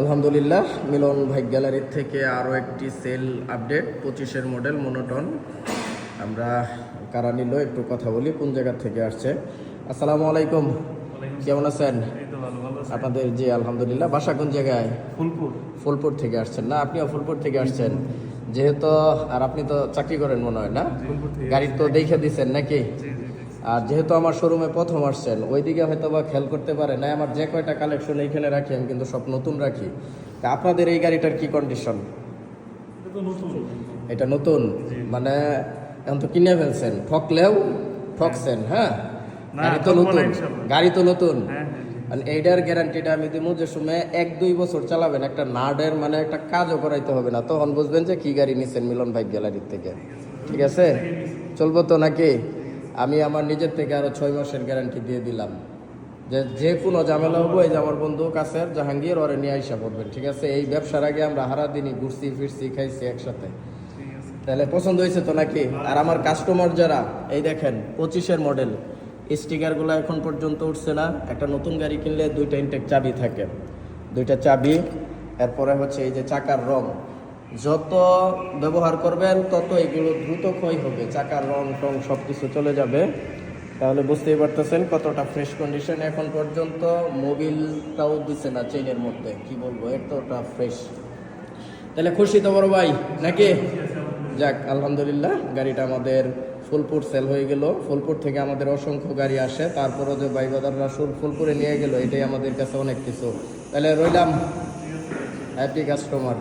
আলহামদুলিল্লাহ মিলন ভাই গ্যালারির থেকে আরও একটি সেল আপডেট পঁচিশের মডেল মনোটন। আমরা কারা নিল একটু কথা বলি কোন জায়গা থেকে আসছে? আসসালামু আলাইকুম। কেমন আছেন? আপনাদের জি আলহামদুলিল্লাহ। বাসা কোন জায়গায়? ফুলপুর। ফুলপুর থেকে আসছেন না? আপনিও ফুলপুর থেকে আসছেন। যেহেতু আর আপনি তো চাকরি করেন মনে হয় না? গাড়ি তো দেখে দিচ্ছেন নাকি? আর যেহেতু আমার শোরুমে প্রথম আসছেন ওইদিকে হয়তো বা খেয়াল করতে পারে না আমার যে কয়টা কালেকশন এইখানে রাখি আমি কিন্তু সব নতুন রাখি। তা আপনাদের এই গাড়িটার কি কন্ডিশন এটা নতুন? মানে এখন তো কিনে ফেলছেন। ঠকলেও ঠকছেন হ্যাঁ? গাড়ি তো নতুন। গাড়ি তো নতুন। জি। এইটার গ্যারান্টিটা আমি দিব যে সময় এক দুই বছর চালাবেন। একটা নার্ডের মানে একটা কাজও করাইতে হবে না। তখন বুঝবেন যে কি গাড়ি নিছেন মিলন ভাই গ্যালারির থেকে। ঠিক আছে। চলবো তো নাকি? আমি আমার নিজের থেকে আরও ছয় মাসের গ্যারান্টি দিয়ে দিলাম। যে যে কোনো ঝামেলা হব, এই যে আমার বন্ধু কাছের জাহাঙ্গীর, ওরে নিয়ে আইসা পড়বেন ঠিক আছে? এই ব্যবসার আগে আমরা হারা দিনই ঘুরছি, ফিরছি, খাইছি একসাথে। তাহলে পছন্দ হয়েছে তো নাকি? আর আমার কাস্টমার যারা, এই দেখেন, পঁচিশের মডেল স্টিকারগুলো এখন পর্যন্ত উঠছে না। একটা নতুন গাড়ি কিনলে দুইটা ইনটেক চাবি থাকে। দুইটা চাবি, এরপরে হচ্ছে এই যে চাকার রং। যত ব্যবহার করবেন তত এগুলো দ্রুত ক্ষয় হবে। চাকার রং টং সব কিছু চলে যাবে। তাহলে বুঝতেই পারতেছেন কতটা ফ্রেশ কন্ডিশন এখন পর্যন্ত মোবিলটাও দিছে না চেইনের মধ্যে। কি বলব, এতটা ফ্রেশ তাহলে খুশি তো বড় ভাই, নাকি? যাক, আলহামদুলিল্লাহ, গাড়িটা আমাদের ফুলপুর সেল হয়ে গেল। ফুলপুর থেকে আমাদের অসংখ্য গাড়ি আসে। তারপরও যে ভাই বাদাররা সুর ফুলপুরে নিয়ে গেল, এটাই আমাদের কাছে অনেক কিছু। তাহলে রইলাম হ্যাপি কাস্টমার